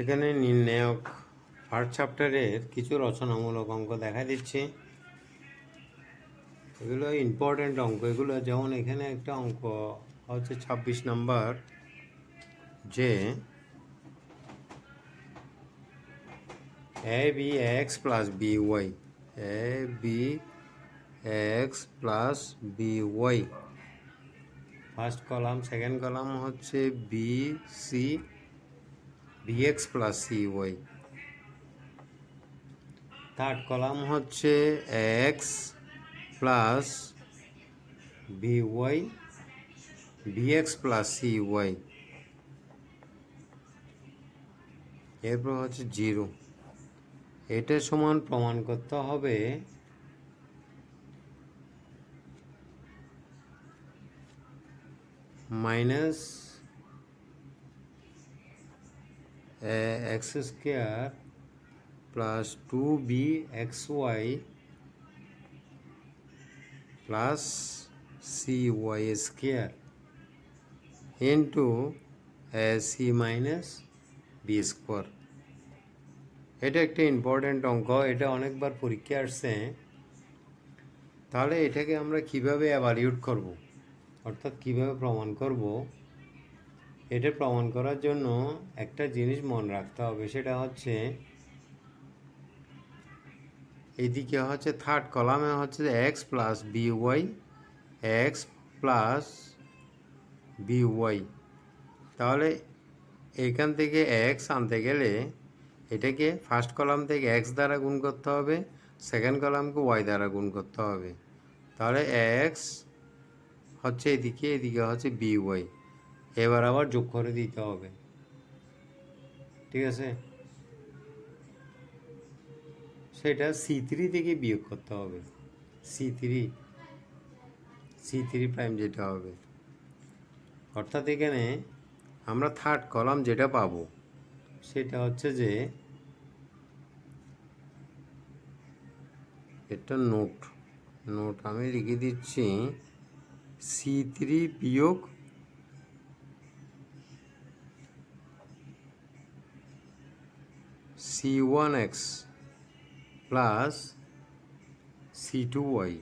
সেখানে নির্ণায়ক ফার্স্ট চ্যাপ্টারের কিছু রচনামূলক অঙ্ক দেখা দিচ্ছে। এগুলো ইম্পর্ট্যান্ট অঙ্ক। এগুলো যেমন এখানে একটা অঙ্ক, হচ্ছে ছাব্বিশ নাম্বার, যে A B X plus B Y A B X plus B Y first column second column হচ্ছে B C bx plus C Y third column হচ্ছে X plus B Y B X plus C Y এরপর হচ্ছে zero এটা সমান প্রমাণ করতে হবে minus X square plus two B X Y plus C Y square into C minus B square এটা একটা ইম্পর্ট্যান্ট অঙ্ক, এটা অনেকবার পরীক্ষা আসছে। তাহলে এটাকে আমরা কীভাবে অ্যাভালিউট করব? অর্থাৎ কীভাবে প্রমাণ করব? এটা প্রমাণ করার জন্য একটা জিনিস মনে রাখতে হবে, সেটা হচ্ছে এদিকে হচ্ছে থার্ড কলামে হচ্ছে X plus B Y X plus B Y তাহলে এখান থেকে এক্স আনতে গেলে এটাকে ফার্স্ট কলাম থেকে এক্স দ্বারা গুণ করতে হবে সেকেন্ড কলামকে ওয়াই দ্বারা গুণ করতে হবে। তাহলে এক্স হচ্ছে এদিকে এদিকে হচ্ছে বি ওয়াই এবার আবার যোগ করে দিতে হবে। ঠিক আছে? সেটা সি থ্রি থেকে বিয়োগ করতে হবে। C three C three prime যেটা হবে। অর্থাৎ এখানে আমরা থার্ড কলাম যেটা পাবো, সেটা হচ্ছে যে এটা নোট নোট আমি লিখে দিচ্ছি সি থ্রি বিয়োগ C one X plus C two Y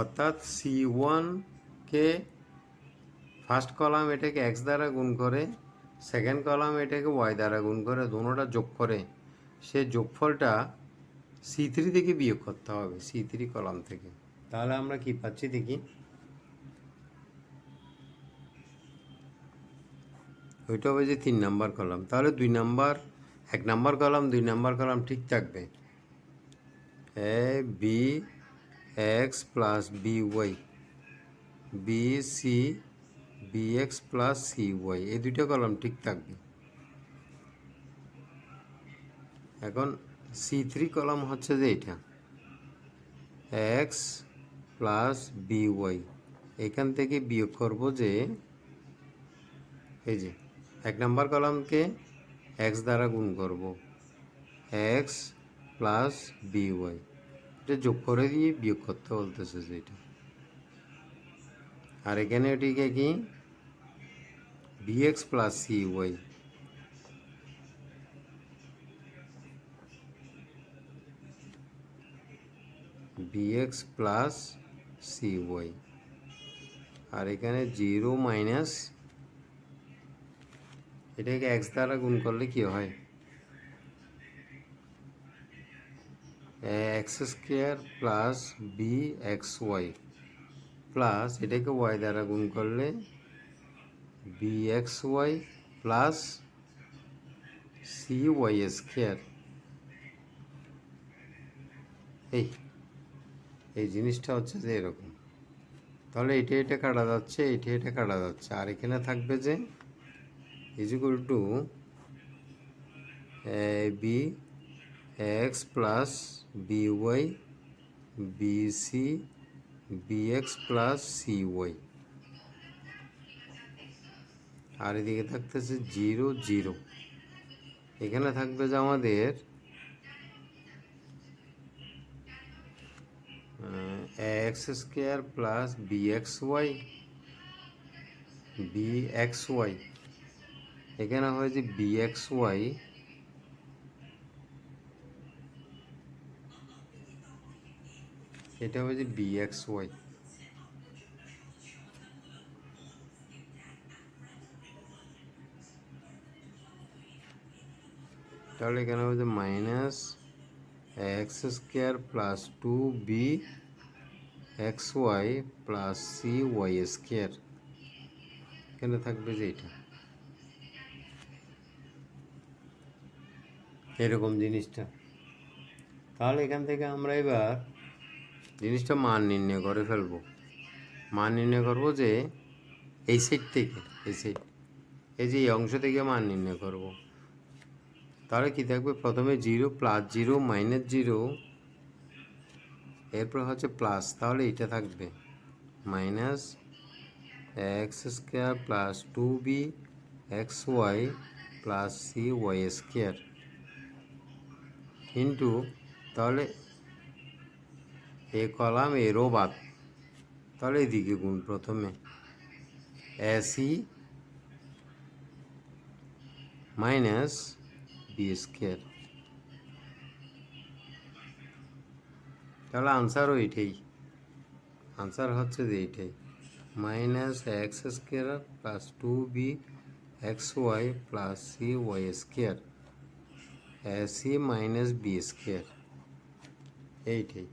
অর্থাৎ সি ওয়ানকে ফার্স্ট কলাম এটাকে এক্স দ্বারা গুণ করে সেকেন্ড কলাম এটাকে ওয়াই দ্বারা গুণ করে, দুটোটা যোগ করে, সে যোগফলটা সি থ্রি থেকে বিয়োগ করতে হবে সি থ্রি কলাম থেকে। তাহলে আমরা কি পাচ্ছি দেখি। ওইটা হবে যে তিন নাম্বার কলাম। তাহলে দুই নাম্বার, এক নাম্বার কলাম, দুই নাম্বার কলাম ঠিক থাকবে। A, B, X plus B Y, B, C, B X plus C Y, এই দুইটা কলাম ঠিক থাকবে। এখন সি থ্রি কলাম হচ্ছে যে এটা, এক্স প্লাস বি ওয়াই, এখান থেকে বিয়োগ করব যে, এই যে এক নাম্বার কলামকে এক্স দ্বারা গুণ করব। এক্স প্লাস বি ওয়াই এটা যোগ করে দিয়ে বিয়োগ করতে বলতেছে যে এটা আর এখানে এটিকে কি? B X plus C Y B X plus C Y আর এখানে জিরো মাইনাস এটাকে এক্স দ্বারা গুণ করলে কি হয়? X square plus B X Y plus এটাকে ওয়াই দ্বারা গুণ করলে B X Y plus C Y square এই এই জিনিসটা হচ্ছে যে এরকম। তাহলে এটা এটা কাটা যাচ্ছে, এটা এটা কাটা যাচ্ছে। আর এখানে থাকবে যে is equal to a b x plus by bc bx plus cy আর এদিকে থাকতেছে জিরো জিরো। এখানে থাকবে যে আমাদের X square plus B X Y, B X Y. এখানে হয়েছে বি এক্স ওয়াই এটা হয়েছে বি এক্স ওয়াই তাহলে এখানে হচ্ছে minus X square plus two B X Y plus C Y square এখানে থাকবে যে এটা। এরকম জিনিসটা। তাহলে এখান থেকে আমরা এবার জিনিসটা মান নির্ণয় করে ফেলব। মান নির্ণয় করব যে এই সাইড থেকে, এই সাইড এই যে এই অংশ থেকে মান নির্ণয় করব। তাহলে কি থাকবে? প্রথমে zero plus zero minus zero এরপর হচ্ছে প্লাস তাহলে এটা থাকবে minus X square plus two B X Y plus C Y square into তাহলে এ কলাম এরও বাদ। তাহলে এদিকে গুণ প্রথমে। A C minus B square. তাহলে আনসারও এটাই আনসার হচ্ছে যে এইটাই। Minus X square plus two B X Y plus C Y square. C minus B square. এইটাই।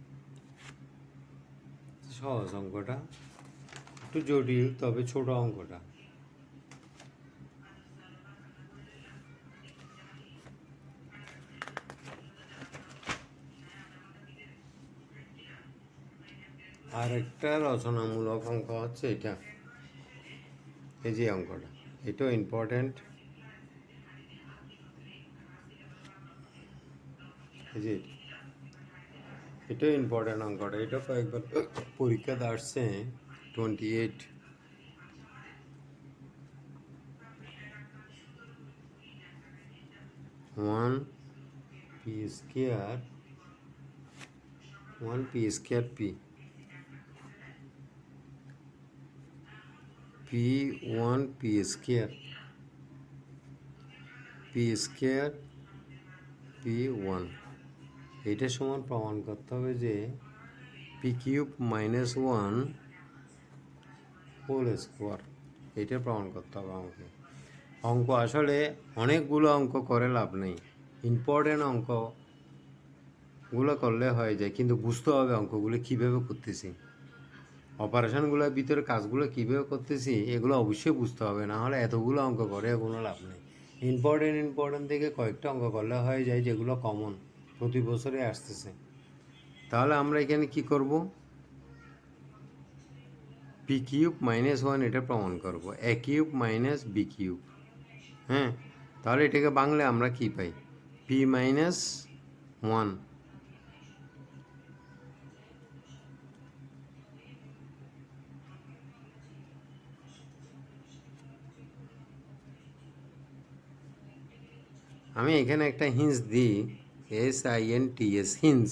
সহজ অঙ্কটা। একটু জটিল, তবে ছোট অঙ্কটা। আর একটা রচনামূলক অঙ্ক হচ্ছে এটা। এই যে অঙ্কটা। এটাও ইম্পর্ট্যান্ট যে এটা। এটাও ইম্পর্ট্যান্ট অঙ্কটা। এটা কয়েকবার পরীক্ষাতে আসছে twenty eight one P square one P square P P one P square P square P one এইটার সমান প্রমাণ করতে হবে যে P cube minus one whole square এইটা প্রমাণ করতে হবে আমাকে। অঙ্ক, আসলে অনেকগুলো অঙ্ক করে লাভ নেই। ইম্পর্টেন্ট অঙ্কগুলো করলে হয়ে যায়, কিন্তু বুঝতে হবে অঙ্কগুলো কীভাবে করতেছি। অপারেশনগুলোর ভিতরে কাজগুলো কীভাবে করতেছি, এগুলো অবশ্যই বুঝতে হবে, না হলে এতগুলো অঙ্ক করে কোনো লাভ নেই। ইম্পর্টেন্ট ইম্পর্টেন্ট থেকে কয়েকটা অঙ্ক করলে হয়ে যায় যেগুলো কমন প্রতি বছরে আসতেছে। তাহলে আমরা এখানে কি করব? পি কিউব মাইনাস ওয়ান এটা প্রমাণ করব। A cube minus B cube হ্যাঁ? তাহলে এটাকে বাংলা আমরা কি পাই? পি মাইনাস ওয়ান আমি এখানে একটা হিন্স দিই। S I N T S hints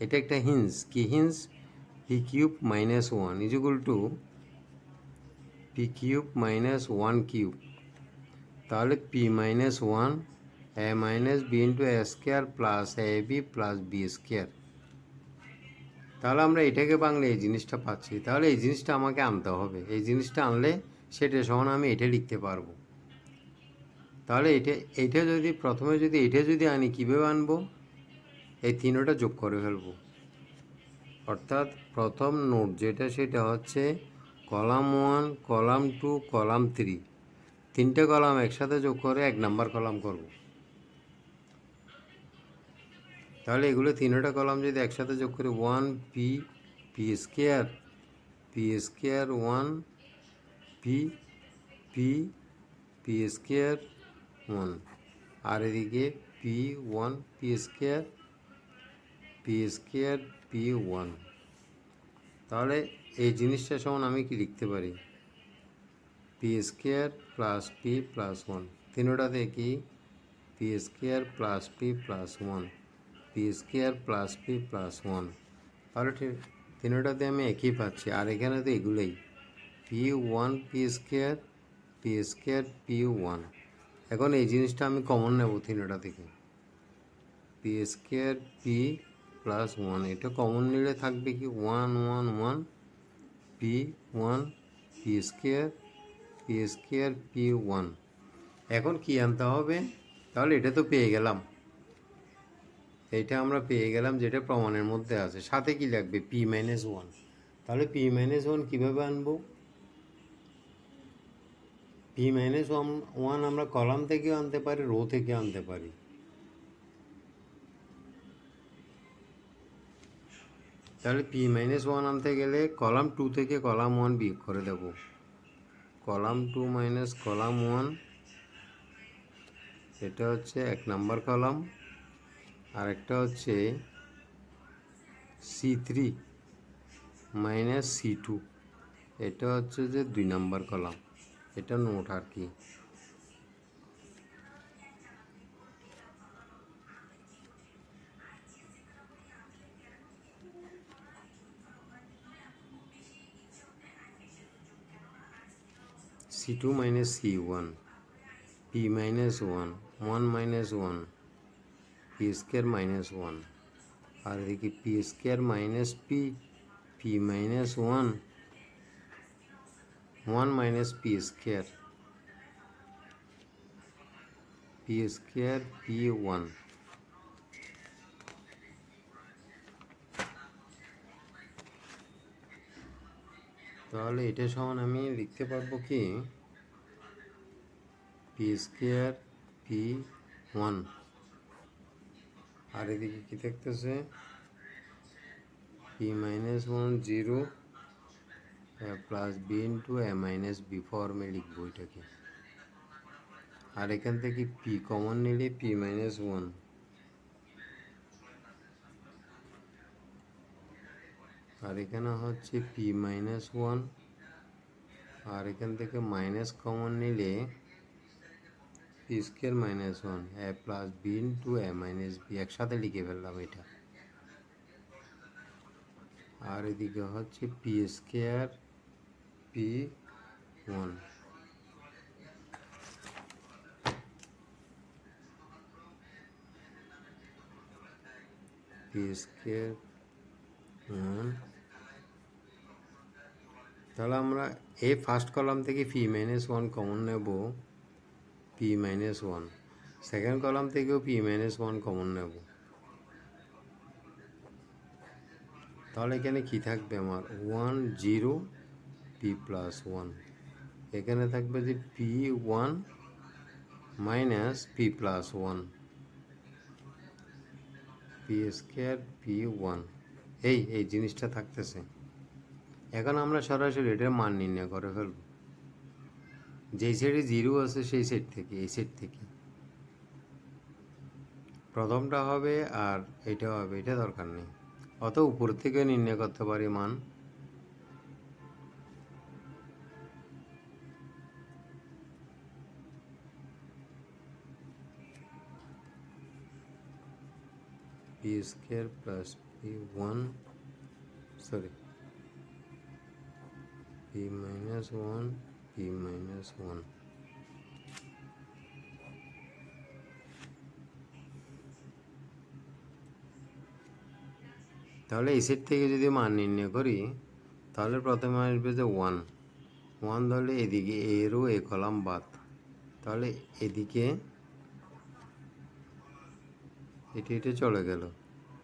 এটা একটা হিন্স কি hints P cube minus one is equal to P cube minus one cube তাহলে P minus one A minus B into A square plus A B plus B square তাহলে আমরা এটাকে বাংলা এই জিনিসটা পাচ্ছি। তাহলে এই জিনিসটা আমাকে আনতে হবে। এই জিনিসটা আনলে সেটা সমান আমি এটা লিখতে পারব। তাহলে এটা এইটা যদি, প্রথমে যদি এটা যদি আনি, কীভাবে আনব? এই তিনোটা যোগ করে ফেলব। অর্থাৎ প্রথম নোট যেটা, সেটা হচ্ছে column one, column two, column three. তিনটে কলাম একসাথে যোগ করে এক নাম্বার কলাম করব। তাহলে এগুলো তিনোটা কলাম যদি একসাথে যোগ করি, one P P square P square one, P P P square one আর এদিকে P one P square P square P one তাহলে এই জিনিসটা সমান আমি কি লিখতে পারি? P square plus P plus one তিনোটাতে কি? P square plus P plus one P square plus P plus one তাহলে ঠিক, তিনোটাতে আমি একই পাচ্ছি, আর এখানে তো এগুলোই। P one P square P square P one এখন এই জিনিসটা আমি কমন নেব তিনটা থেকে। P square P plus one এটা কমন নিলে থাকবে কি? One one one P one P square P square P one এখন কি আনতে হবে? তাহলে এটা তো পেয়ে গেলাম। এটা আমরা পেয়ে গেলাম যেটা প্রমাণের মধ্যে আছে। সাথে কি লাগবে? পি মাইনাস ওয়ান তাহলে পি মাইনাস ওয়ান কীভাবে আনব? পি মাইনাস ওয়ান ওয়ান আমরা কলাম থেকেও আনতে পারি রো থেকে আনতে পারি। তাহলে পি মাইনাস ওয়ান আনতে গেলে কলাম টু থেকে কলাম ওয়ান বিয়োগ করে দেব। Column two minus column one এটা হচ্ছে এক নাম্বার কলাম আর একটা হচ্ছে C three minus C two এটা হচ্ছে যে দুই নাম্বার কলাম এটা নোট আর কি। C two minus C one P minus one one minus one P square minus one আর এদিকে P square minus P P minus one one minus P square P square P one তাহলে এটা সমান আমি লিখতে পারব কি? পি স্কোয়ার পি ওয়ান আর এদিকে কি থাকতেছে P minus one zero plus B into A minus B ফর্মে লিখব এটাকে। আর এখান থেকে পি কমন নিলে পি মাইনাস ওয়ান আর এখানে হচ্ছে পি মাইনাস ওয়ান আর এখান থেকে মাইনাস কমন নিলে P square minus one A plus B into A minus B একসাথে লিখে ফেললাম এটা। আর এদিকে হচ্ছে P square P one P square one তাহলে আমরা এই ফার্স্ট কলাম থেকে পি মাইনাস ওয়ান কমন নেব। P minus one second column থেকেও পি মাইনাস ওয়ান কমন নেব। তাহলে এখানে কি থাকবে আমার? One zero P plus one এখানে থাকবে যে P one minus P plus one P square P one এই এই জিনিসটা থাকতেছে। এখন আমরা সরাসরি এটার মান নির্ণয় করে ফেলব। যেই সাইডে জিরো আছে, সেই সাইড থেকে, এই সাইড থেকে। প্রথমটা হবে আর এটা হবে, এটা দরকার নেই। অত উপর থেকে নির্ণয় করতে পারি মান। Square plus P one, sorry, P minus one, P minus one. তাহলে এই থেকে যদি মান নির্ণয় করি, তাহলে প্রথমে আসবে যে ওয়ান ওয়ান ধরলে এদিকে এরও এ কলাম বাদ। তাহলে এদিকে এটা এটা চলে গেল।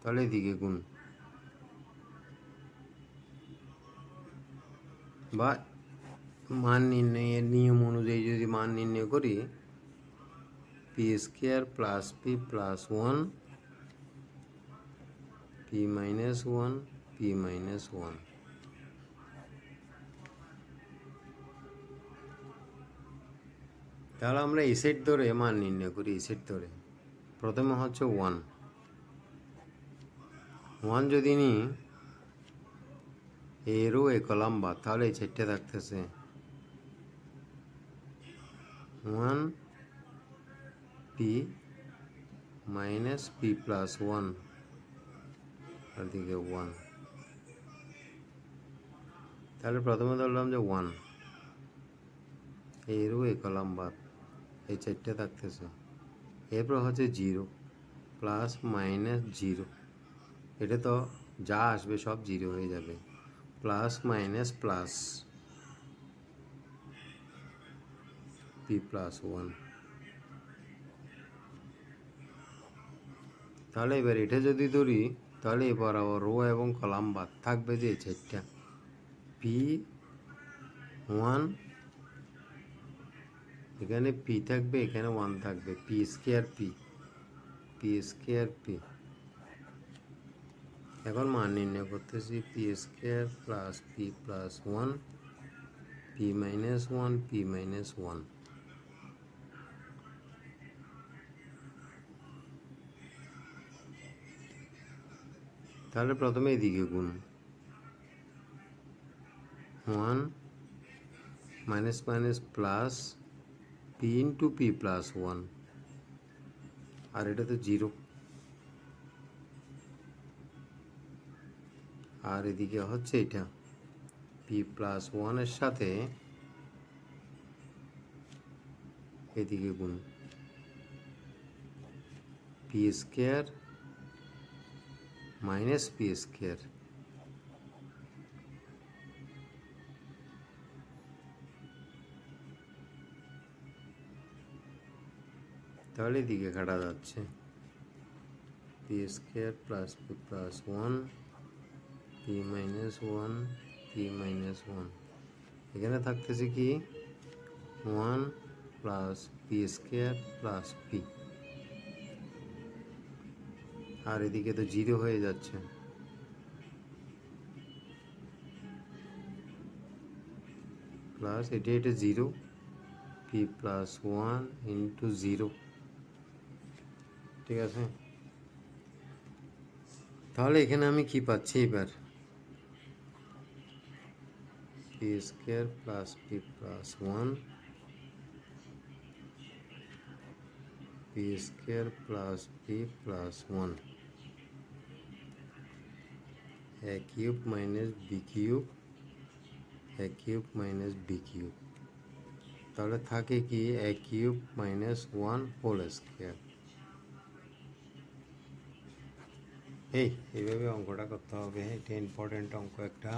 তাহলে এদিকে গুণ বা মান নির্ণয়ের নিয়ম অনুযায়ী যদি মান নির্ণয় করি P square plus P plus one P minus one P minus one তাহলে আমরা এই সেট ধরে মান নির্ণয় করি, এই সেট ধরে। প্রথমে হচ্ছে ওয়ান ওয়ান যদি নিই এরও এ কলাম বাদ তাহলে এই সেটটা থাকতেছে। One P minus P plus one, আর দিকে ওয়ান। তাহলে প্রথমে ধরলাম যে ওয়ান। এরও এ কলাম বাদ, এই চারটে থাকতেছে। এরপর হচ্ছে জিরো, প্লাস মাইনাস জিরো। এটা তো যা আসবে সব জিরো হয়ে যাবে। Plus, minus, plus. P plus one. তাহলে এবার এটা যদি ধরি, তাহলে এবার আবার রো এবং কলাম বাদ থাকবে যে চারটা। পি ওয়ান, এখানে পি থাকবে, এখানে ওয়ান থাকবে। P square P P square P এখন মান নির্ণয় করতেছি P square plus P plus one P minus one P minus one তাহলে প্রথমে এদিকে গুণ। One minus minus plus P into P plus one আর এটা তো জিরো আর এদিকে হচ্ছে এটা পি প্লাস ওয়ানের সাথে এদিকে গুণ। P square minus P square তাহলে এদিকে কাটা যাচ্ছে। P square plus P plus one P minus one P minus one এখানে থাকতেছে কি? One plus P square plus P আর এদিকে তো জিরো হয়ে যাচ্ছে। প্লাস এটা এটা zero P plus one into zero ঠিক আছে? তাহলে এখানে আমি কি পাচ্ছি এবার? P square plus P plus one P square plus P plus one A cube minus B cube A cube minus B cube তাহলে থাকে কি? A cube minus one whole square এই, এইভাবে অঙ্কটা করতে হবে। এটা ইম্পর্টেন্ট অঙ্ক একটা।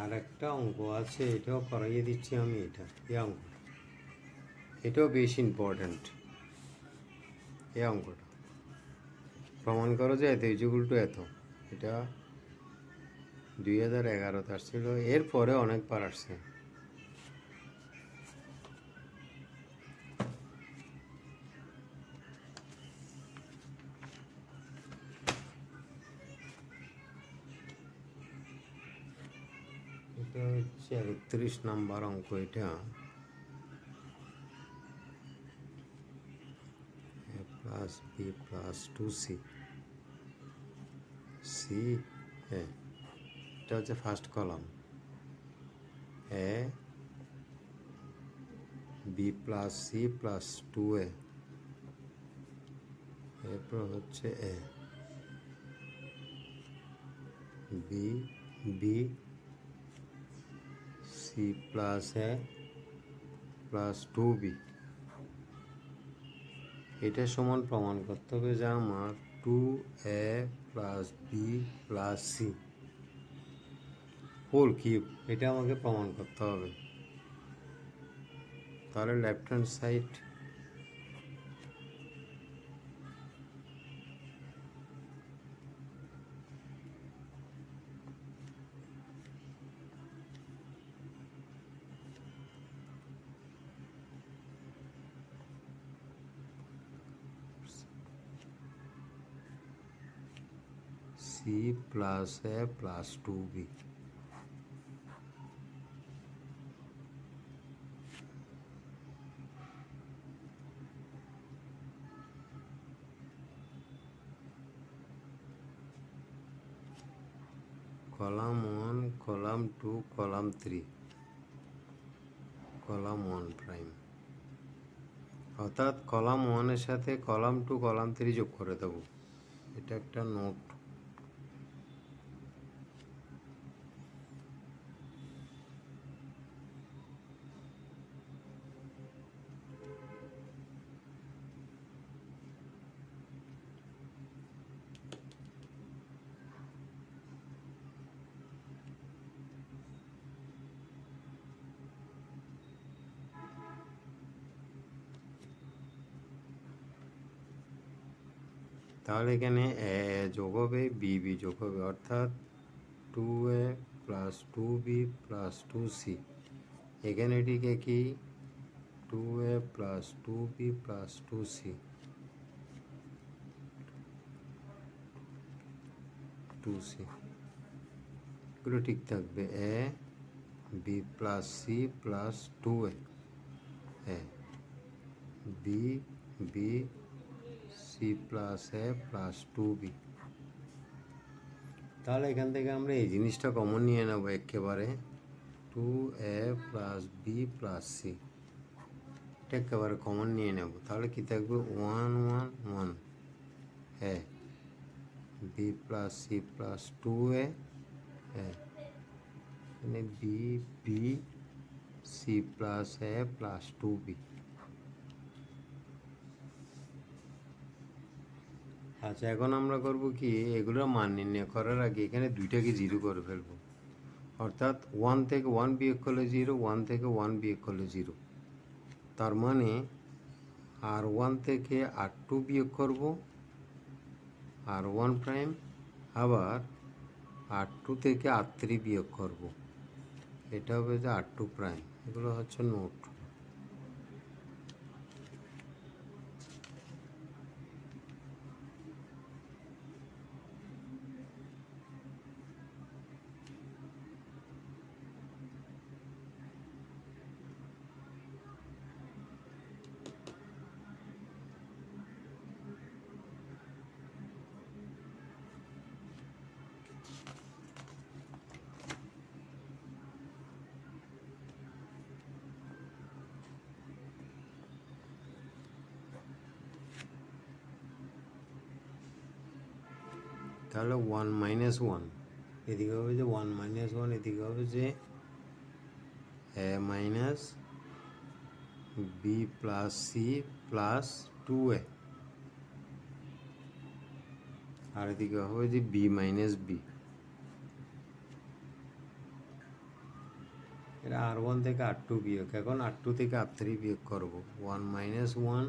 আর একটা অঙ্ক আছে, এটাও করাইয়ে দিচ্ছি আমি, এটা, এই অঙ্ক। এটাও বেশ ইম্পর্ট্যান্ট এই অঙ্কটা। প্রমাণ করো যে এত ইজুগুল টু এত, এটা দুই হাজার এগারোতে আসছিল এরপরে অনেকবার আসছে। হচ্ছে একত্রিশ নাম্বার অঙ্ক এটা। Plus B plus two C. C, A, এটা হচ্ছে first column A, B plus C plus two A. এরপর হচ্ছে A. B B C plus है प्लस टू बी এটা সমান প্রমাণ করতে হবে যে আমার two A plus B plus C whole cube এটা আমাকে প্রমাণ করতে হবে। তাহলে left hand side C plus A plus two B. Column one, column two, column three. Column one prime. অর্থাৎ কলাম ওয়ানের সাথে কলাম টু, কলাম থ্রি যোগ করে দেবো। এটা একটা নোট। তাহলে এখানে এ যোগ হবে বি বি যোগ হবে অর্থাৎ two A plus two B plus two C এখানে এটিকে কি two A plus two B plus two C two C এগুলো ঠিক থাকবে A B plus C plus two A B B C plus A plus two B. তাহলে এখান থেকে আমরা এই জিনিসটা কমন নিয়ে নেব একেবারে two A plus B plus C. এটা একেবারে কমন নিয়ে নেব। তাহলে কি থাকবে? One one one. A B plus C plus two A. এখানে B B, C plus A plus two B. আচ্ছা এখন আমরা করব কি এগুলোর মান নির্ণয় করার আগে এখানে দুইটাকে জিরো করে ফেলব। অর্থাৎ ওয়ান থেকে ওয়ান বিয়োগ করলে জিরো ওয়ান থেকে ওয়ান বিয়োগ করলে জিরো তার মানে আর ওয়ান থেকে আর টু বিয়োগ করব, আর ওয়ান প্রাইম আবার আর টু থেকে আর থ্রি বিয়োগ করব। এটা হবে যে আর টু প্রাইম এগুলো হচ্ছে নোট তাহলে ওয়ান মাইনাস ওয়ান এদিকে হবে যে ওয়ান মাইনাস ওয়ান এদিকে হবে যে, A minus B plus C plus two A আর এদিকে হবে যে বি মাইনাস বি এটা আর ওয়ান থেকে আর টু বিয়োগ, এখন আর টু থেকে আর থ্রি বিয়োগ করব। One minus one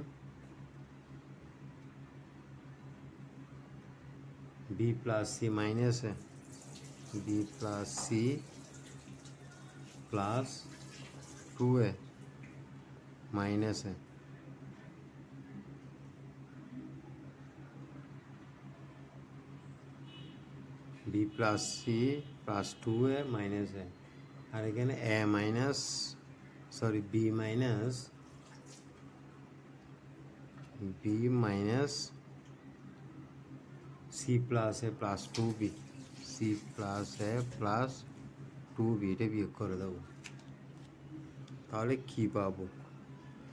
B plus सी माइनस है B plus C plus two है माइनस है B plus C plus two है माइनस है और again A minus sorry B minus B minus C plus A plus two B C plus A plus two B এটা বিয়োগ করে দেবো তাহলে কী পাবো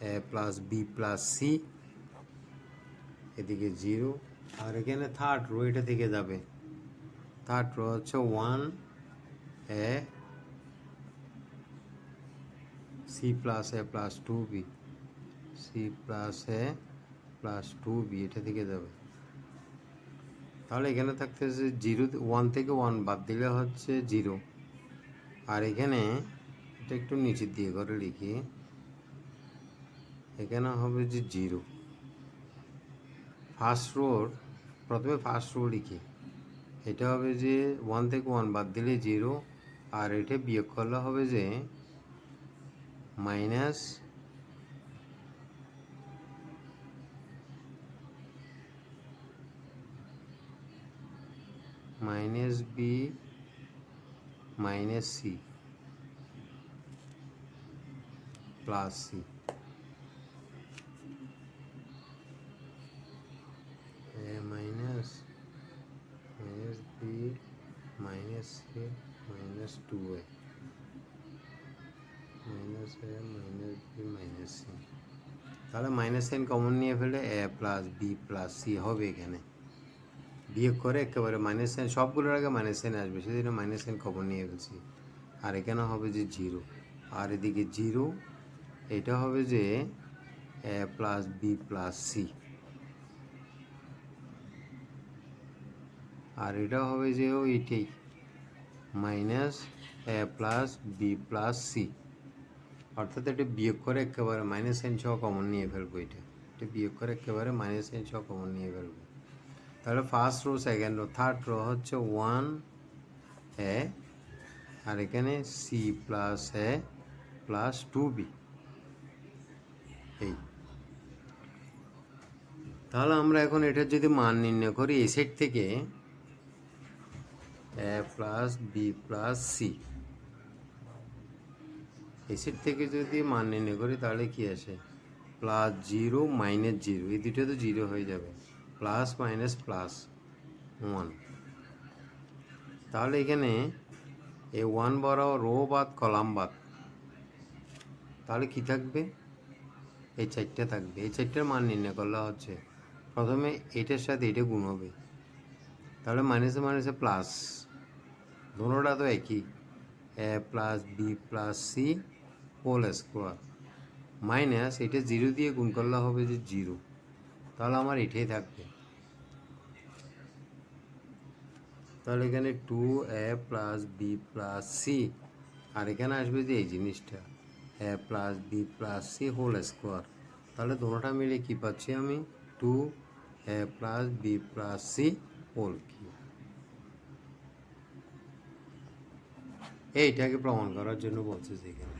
A plus B plus C এদিকে জিরো আর এখানে থার্ড রো এটা থেকে যাবে থার্ড রো হচ্ছে one A C plus A plus two B C plus A plus two B এটা থেকে যাবে তাহলে এখানে থাকতেছে জিরো ওয়ান থেকে ওয়ান বাদ দিলে হচ্ছে জিরো। আর এখানে এটা একটু নিচের দিয়ে করে লিখি। এখানে হবে যে জিরো। ফার্স্ট রোড প্রথমে ফার্স্ট রো লিখি। এটা হবে যে ওয়ান থেকে ওয়ান বাদ দিলে জিরো। আর এটা বিয়োগ করলে হবে যে minus minus B minus C plus C minus minus B minus C minus two A minus A minus B minus C তাহলে মাইনাস এন কমন নিয়ে ফেলে A plus B plus C হবে এখানে। বিয়োগ করে একেবারে মাইনাস সাইন সবগুলোর আগে মাইনাস সাইন আসবে সেজন্য মাইনাস সাইন কমন নিয়ে ফেলছি। আর এখানে হবে যে জিরো আর এদিকে জিরো এটা হবে যে, A plus B plus C আর এটা হবে যে ওইটাই minus A plus B plus C অর্থাৎ এটা বিয়োগ করে একেবারে মাইনাস সাইন সহ কমন নিয়ে ফেলব এটা। এটা বিয়োগ করে একেবারে মাইনাস সাইন সহ কমন নিয়ে ফেলব। তাহলে first row second row third row হচ্ছে ওয়ান এ আর এখানে C plus A plus two B এই। তাহলে আমরা এখন এটার যদি মান নির্ণয় করি এই সেট থেকে A plus B plus C এই সেট থেকে যদি মান নির্ণয় করি, তাহলে কি আসে? প্লাস জিরো মাইনাস জিরো এই দুটো তো জিরো হয়ে যাবে। প্লাস মাইনাস প্লাস ওয়ান তাহলে এখানে এই ওয়ান বড়, রো বাদ, কলাম বাদ। তাহলে কি থাকবে? এই চারটে থাকবে। এই চারটের মান নির্ণয় করলে হচ্ছে প্রথমে এটার সাথে এটা গুণ হবে। তাহলে মাইনাসে মাইনাসে প্লাস দুটোটা তো একই। A plus B plus C whole square minus এটা জিরো দিয়ে গুণ করলে হবে যে জিরো তাহলে আমার এটাই থাকবে। তাহলে এখানে two A plus B plus C আর এখানে আসবে যে এই জিনিসটা A plus B plus C whole square তাহলে দুটোটা মিলে কি পাচ্ছি আমি? Two A plus B plus C whole cube এইটাকে প্রমাণ করার জন্য বলছে এখানে।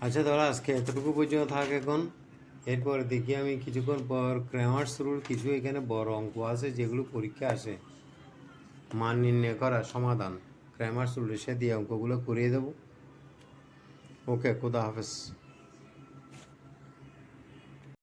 আচ্ছা তাহলে আজকে এতটুকু পর্যন্ত থাক এখন। এরপর দেখি আমি কিছুক্ষণ পর গ্রামার্স রুল কিছু এখানে বড় অঙ্ক আছে যেগুলো পরীক্ষা আসে। মান নির্ণয় করা, সমাধান। গ্রামার্স রুলের সে দিয়ে অঙ্কগুলো করিয়ে দেবো। ওকে, খুদা হাফেজ।